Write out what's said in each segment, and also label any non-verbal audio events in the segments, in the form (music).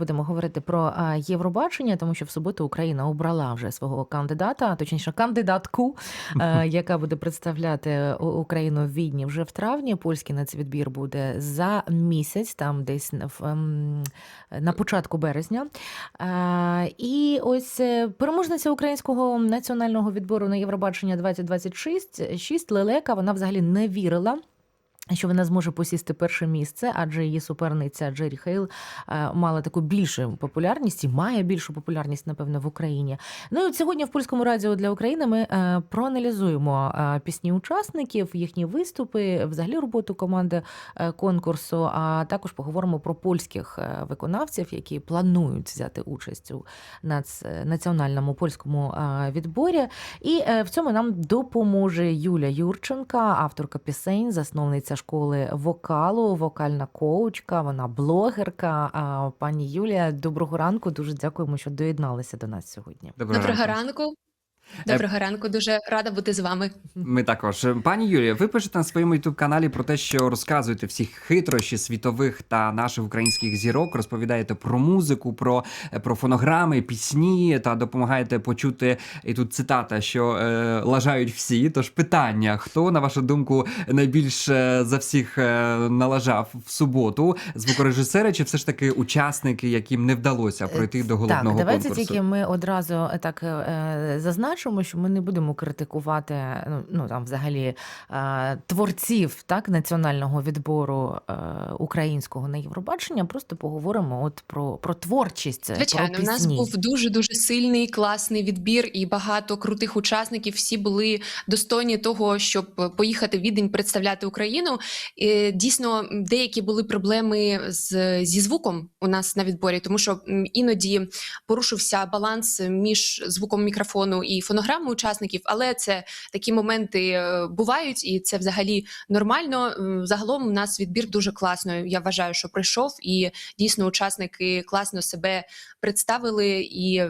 Будемо говорити про Євробачення, тому що в суботу Україна обрала вже свого кандидата, точніше кандидатку, е, (laughs) яка буде представляти Україну в Відні вже в травні. Польський нацвідбір буде за місяць, там десь в, ем, на початку березня. Е, І ось е, переможниця українського національного відбору на Євробачення 2026 6 Лелека. Вона взагалі не вірила. Що вона зможе посісти перше місце, адже її суперниця Джері Хейл е, мала таку більшу популярність і має більшу популярність, напевно, в Україні. Ну і от сьогодні в польському радіо для України ми е, проаналізуємо е, пісні учасників, їхні виступи, взагалі роботу команди конкурсу. А також поговоримо про польських виконавців, які планують взяти участь у нац... національному польському відборі. І в цьому нам допоможе Юля Юрченка, авторка пісень, засновниця школи вокалу, вокальна коучка, вона блогерка. А, Пані Юлія, доброго ранку. Дуже дякуємо, що доєдналися до нас сьогодні. Доброго ранку. Доброго ранку, дуже рада бути з вами. Ми також. Пані Юлія, ви пишете на своєму youtube каналі про те, що розказуєте всі хитрощі світових та наших українських зірок, розповідаєте про музику, про, про фонограми, пісні та допомагаєте почути. І тут цитата, що е, лажають всі. Тож питання: хто, на вашу думку, найбільш е, за всіх е, налажав в суботу? Звукорежисери чи все ж таки учасники, яким не вдалося пройти до головного так, давайте конкурсу? тільки ми одразу е, так е, зазначимо, що ми не будемо критикувати ну, ну там взагалі е, творців так національного відбору е, українського на Євробачення. Просто поговоримо от про, про творчість. Звичайно, про у нас був дуже дуже сильний класний відбір, і багато крутих учасників. Всі були достойні того, щоб поїхати в Відень представляти Україну. Дійсно, деякі були проблеми з зі звуком у нас на відборі, тому що іноді порушився баланс між звуком мікрофону і фонограмою учасників. Але це такі моменти е, бувають, і це взагалі нормально. Загалом у нас відбір дуже класно. Я вважаю, що пройшов, і дійсно учасники класно себе представили і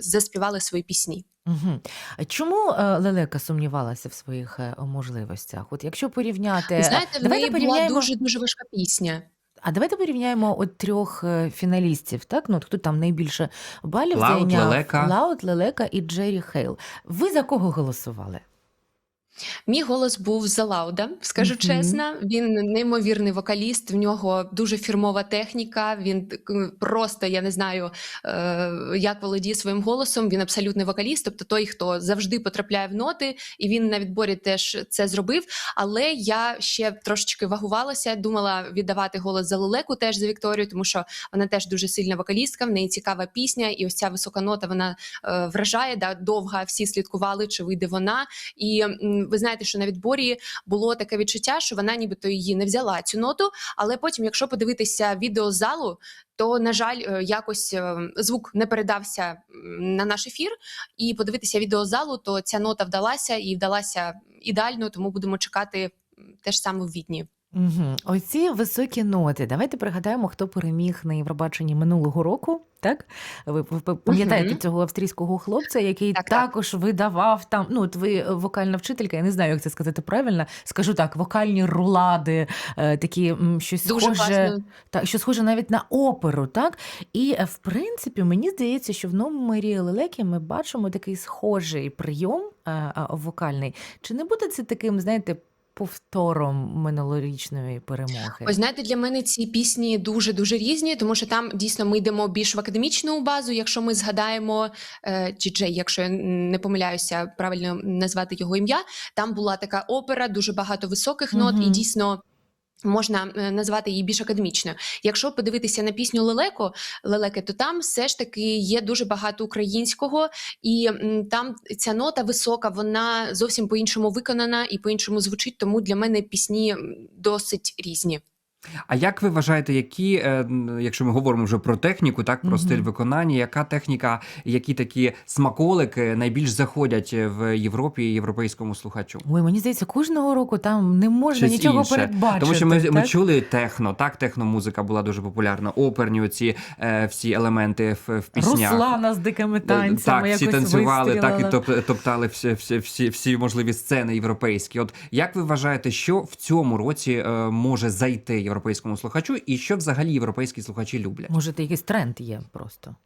заспівали свої пісні. Угу. Чому е, Лелека сумнівалася в своїх е, можливостях? От якщо порівняти, знаєте, в неї була дуже дуже важка пісня. А давайте порівняємо от трьох е, фіналістів, так? Ну, от хто там найбільше балів Лаут, зайняв? Лелека. Лаут, Лелека і Джері Хейл. Ви за кого голосували? Мій голос був за Лауда, скажу Мгм. чесно. Він неймовірний вокаліст. В нього дуже фірмова техніка. Він просто я не знаю, е, як володіє своїм голосом. Він абсолютний вокаліст, тобто той, хто завжди потрапляє в ноти, і він на відборі теж це зробив. Але я ще трошечки вагувалася, думала віддавати голос за Лелеку, теж за Вікторію, тому що вона теж дуже сильна вокалістка. В неї цікава пісня, і ось ця висока нота вона е, вражає. Да, довга всі слідкували, чи вийде вона. І ви знаєте, що на відборі було таке відчуття, що вона нібито її не взяла цю ноту. Але потім, якщо подивитися відео залу, то на жаль, е, якось е, звук не передався на наш ефір. І подивитися відео залу, то ця нота вдалася і вдалася ідеально, тому будемо чекати теж саме в Відні. Угу. Оці високі ноти. Давайте пригадаємо, хто переміг на Євробаченні минулого року. Так, ви п- п- пам'ятаєте Мгм. цього австрійського хлопця, який Так, так. також видавав там. Ну, от ви вокальна вчителька, я не знаю, як це сказати правильно. Скажу так, вокальні рулади, е, такі м, щось Дуже схоже, класно. так, що схоже навіть на оперу, так? І е, в принципі, мені здається, що в номері Лелеки ми бачимо такий схожий прийом е, е, вокальний. Чи не буде це таким, знаєте, повтором минулорічної перемоги? Ось знаєте, для мене ці пісні дуже дуже різні, тому що там дійсно ми йдемо більш в академічну базу. Якщо ми згадаємо чи Джей, якщо я не помиляюся, правильно назвати його ім'я, там була така опера, дуже багато високих нот, угу. і дійсно. Можна е, назвати її більш академічною. Якщо подивитися на пісню Лелеко Лелеки, то там все ж таки є дуже багато українського, і там ця нота висока, вона зовсім по-іншому виконана і по-іншому звучить. Тому для мене пісні досить різні. А як ви вважаєте, які, е, якщо ми говоримо вже про техніку, так про Мгм. стиль виконання, яка техніка, які такі смаколики найбільш заходять в Європі і європейському слухачу? Ой, мені здається, кожного року там не можна Щось нічого інше. передбачити. Тому що ми, ми чули техно, так, техномузика була дуже популярна, оперні оці е, всі елементи в, в піснях. Руслана з дикими танцями так, всі якось танцювали, так і топ, топтали всі, всі, всі, всі можливі сцени європейські. От як ви вважаєте, що в цьому році е, може зайти європейському слухачу, і що взагалі європейські слухачі люблять? Може, це якийсь тренд є просто.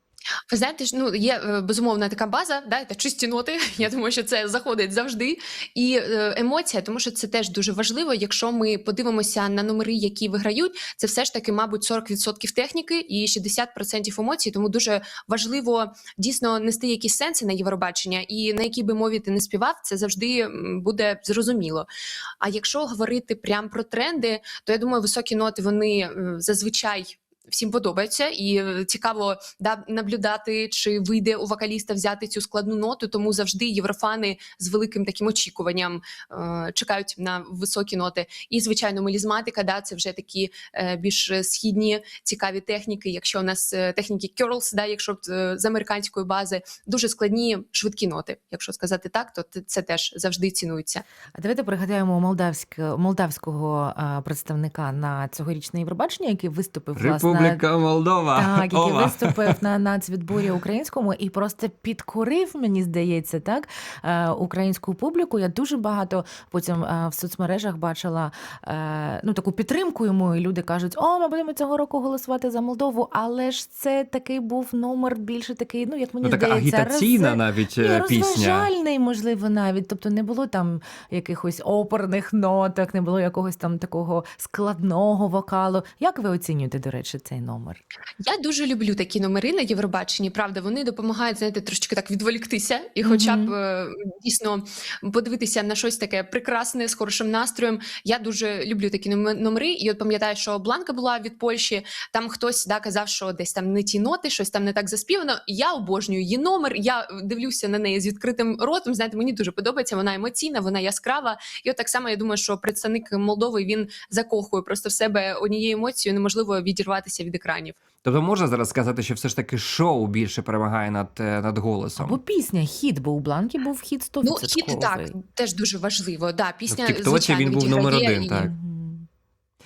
Ви знаєте, ну є е, безумовна така база, да, це чисті ноти. Я думаю, що це заходить завжди. І емоція, тому що це теж дуже важливо. Якщо ми подивимося на номери, які виграють, це все ж таки, мабуть, 40% техніки і 60% емоцій. Тому дуже важливо дійсно нести якісь сенси на Євробачення, і на якій би мові ти не співав, це завжди буде зрозуміло. А якщо говорити прямо про тренди, то я думаю, високі ноти вони е, зазвичай. Всім подобається і е, цікаво да, наблюдати, чи вийде у вокаліста взяти цю складну ноту. Тому завжди єврофани з великим таким очікуванням е, чекають на високі ноти. І звичайно, мелізматика, да, це вже такі е, більш східні цікаві техніки. Якщо у нас е, техніки curls, да, якщо е, з американської бази, дуже складні швидкі ноти. Якщо сказати так, то це теж завжди цінується. А давайте пригадаємо молдавськ, молдавського а, представника на цьогорічне Євробачення, який виступив власне. Республіка Молдова. Так, який Ова. виступив на (laughs) нацвідборі українському і просто підкорив, мені здається, так е, українську публіку. Я дуже багато потім е, в соцмережах бачила е, ну таку підтримку йому. І люди кажуть, о, ми будемо цього року голосувати за Молдову. Але ж це такий був номер більше такий, ну як мені Ну, така здається, агітаційна роз- навіть е, пісня. розважальний, можливо, навіть. Тобто не було там якихось оперних ноток, не було якогось там такого складного вокалу. Як ви оцінюєте, до речі, цей номер? Я дуже люблю такі номери на Євробаченні. Правда, вони допомагають знаєте, трошки так відволіктися і, хоча б Мгм. е, дійсно подивитися на щось таке прекрасне з хорошим настроєм. Я дуже люблю такі номе- номери. І от пам'ятаю, що Бланка була від Польщі. Там хтось да, казав, що десь там не ті ноти, щось там не так заспівано. Я обожнюю її номер. Я дивлюся на неї з відкритим ротом. Знаєте, мені дуже подобається. Вона емоційна, вона яскрава. І от так само я думаю, що представник Молдови він закохує просто в себе однією емоцією. Неможливо відірватися від екранів. Тобто можна зараз сказати, що все ж таки шоу більше перемагає над, е, над голосом. Або пісня, хіт, бо у Бланки був хіт 100%. Ну, хіт так теж дуже важливо. Да, пісня в звичайно, він був номер один, так.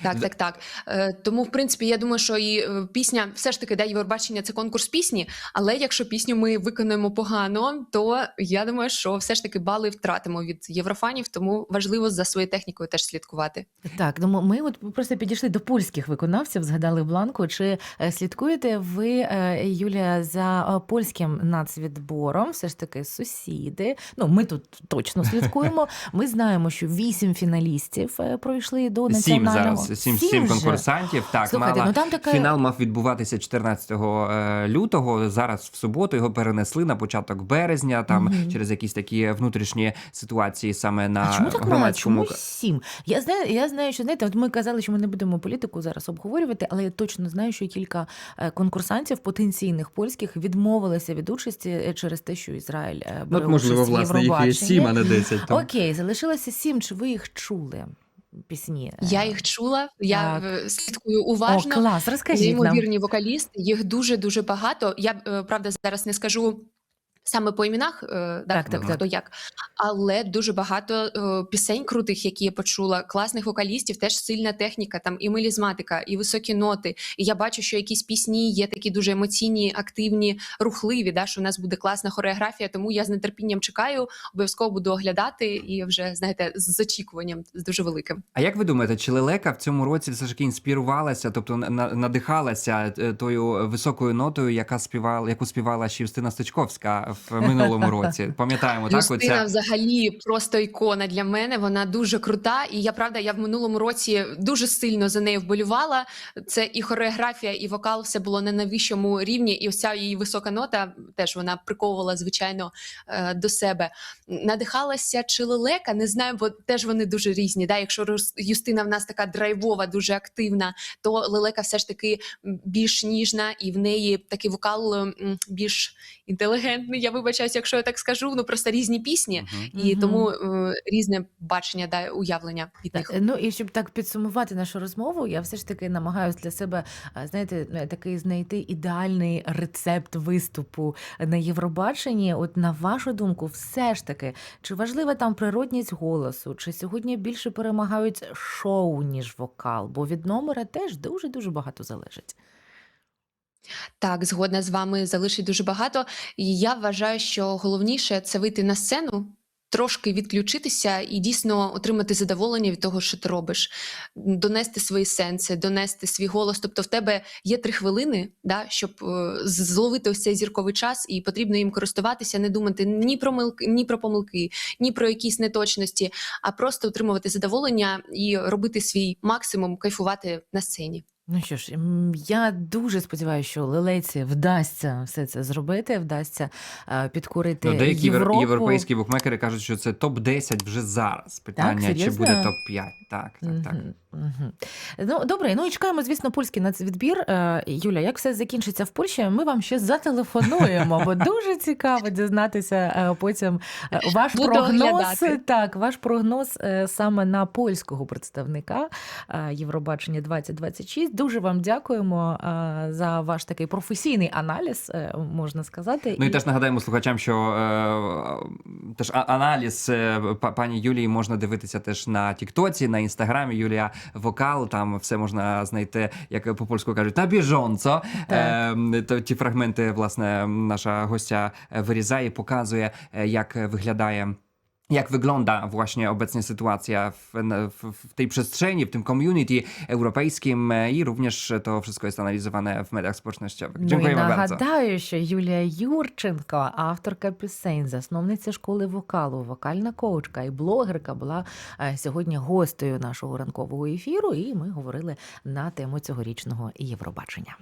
Так, так, так. Е, тому, в принципі, я думаю, що і е, пісня, все ж таки, да, Євробачення це конкурс пісні. Але якщо пісню ми виконуємо погано, то я думаю, що все ж таки бали втратимо від єврофанів, тому важливо за своєю технікою теж слідкувати. Так, ну ми от просто підійшли до польських виконавців, згадали Бланку. Чи е, слідкуєте ви, Юлія, за польським нацвідбором? Все ж таки сусіди. Ну, ми тут точно слідкуємо. (laughs) Ми знаємо, що вісім фіналістів пройшли до національного. Зараз, сім, сім, конкурсантів. Так, Слухайте, мала ну там така фінал мав відбуватися 14 е, лютого. Зараз в суботу його перенесли на початок березня, там Мгм. через якісь такі внутрішні ситуації саме на А чому так громадському Чому сім? Я знаю, я знаю, що знаєте, от ми казали, що ми не будемо політику зараз обговорювати, але я точно знаю, що кілька е, конкурсантів потенційних польських відмовилися від участі е, через те, що Ізраїль Ну, от, можливо, участь в власне, їх є сім, а не десять. Окей, залишилося сім. Чи ви їх чули? Пісні? Я їх чула, я Так. слідкую уважно. О, клас, розкажіть нам. Вокалісти, їх дуже дуже багато. Я е, правда зараз не скажу. Саме по іменах, е, да, Так, так, хто так. як, але дуже багато е, пісень крутих, які я почула, класних вокалістів, теж сильна техніка, там і мелізматика, і високі ноти. І я бачу, що якісь пісні є такі дуже емоційні, активні, рухливі. Да, що у нас буде класна хореографія. Тому я з нетерпінням чекаю, обов'язково буду оглядати і вже знаєте, з очікуванням з дуже великим. А як ви думаєте, чи лелека в цьому році все ж таки інспірувалася, тобто на- на- надихалася е, тою високою нотою, яка співала, яку співала ще Юстина Стечковська в минулому році? Пам'ятаємо так? Юстина Оця взагалі просто ікона для мене. Вона дуже крута. І я правда, я в минулому році дуже сильно за нею вболювала. Це і хореографія, і вокал все було на найвищому рівні. І ця її висока нота теж вона приковувала звичайно е, до себе. Надихалася чи лелека, не знаю, бо теж вони дуже різні. Да? Якщо Юстина в нас така драйвова, дуже активна, то лелека все ж таки більш ніжна, і в неї такий вокал більш інтелігентний. Я вибачаюсь, якщо я так скажу. Ну просто різні пісні, Мгм. і тому е, різне бачення да, уявлення від них. Ну і щоб так підсумувати нашу розмову, я все ж таки намагаюся для себе, а, знаєте, е, такий знайти ідеальний рецепт виступу на Євробаченні. От на вашу думку, все ж таки, чи важлива там природність голосу, чи сьогодні більше перемагають шоу, ніж вокал? Бо від номера теж дуже дуже багато залежить. Так, згодна з вами залишить дуже багато. І я вважаю, що головніше це вийти на сцену. трошки відключитися і дійсно отримати задоволення від того, що ти робиш, донести свої сенси, донести свій голос. Тобто, в тебе є три хвилини, да, щоб е, зловити ось цей зірковий час, і потрібно їм користуватися, не думати ні про милки, ні про помилки, ні про якісь неточності, а просто отримувати задоволення і робити свій максимум, кайфувати на сцені. Ну що ж, я дуже сподіваюся, що лелеці вдасться все це зробити, вдасться е, підкорити Ну, деякі Європу. європейські букмекери кажуть, що це топ-10 вже зараз. Питання, чи буде топ-5. Так, так, так. Мгм. Ну добре, ну і чекаємо, звісно, польський нацвідбір. Е, Юля, як все закінчиться в Польщі, ми вам ще зателефонуємо, бо дуже цікаво дізнатися е, потім е, ваш Буду прогноз. оглядати. Так, ваш прогноз е, саме на польського представника е, Євробачення 2026. Дуже вам дякуємо е, за ваш такий професійний аналіз, е, можна сказати. Ну і теж нагадаємо слухачам, що е, теж аналіз е, пані Юлії можна дивитися теж на Тіктоці, на інстаграмі Юлія Вокал. Там все можна знайти, як по польську кажуть, на біжонцо. Е, то ті фрагменти, власне, наша гостя вирізає, показує, е, як wygładaje. Jak wygląda właśnie obecnie sytuacja w, w, w tej przestrzeni, w tym community europejskim e, i również to wszystko jest analizowane w mediach społecznościowych. І Dziękujemy bardzo. нагадаю, що Юлія Юрченко, авторка пісень, засновниця школи вокалу, вокальна коучка і блогерка, була е, сьогодні гостею нашого ранкового ефіру. І ми говорили на тему цьогорічного Євробачення.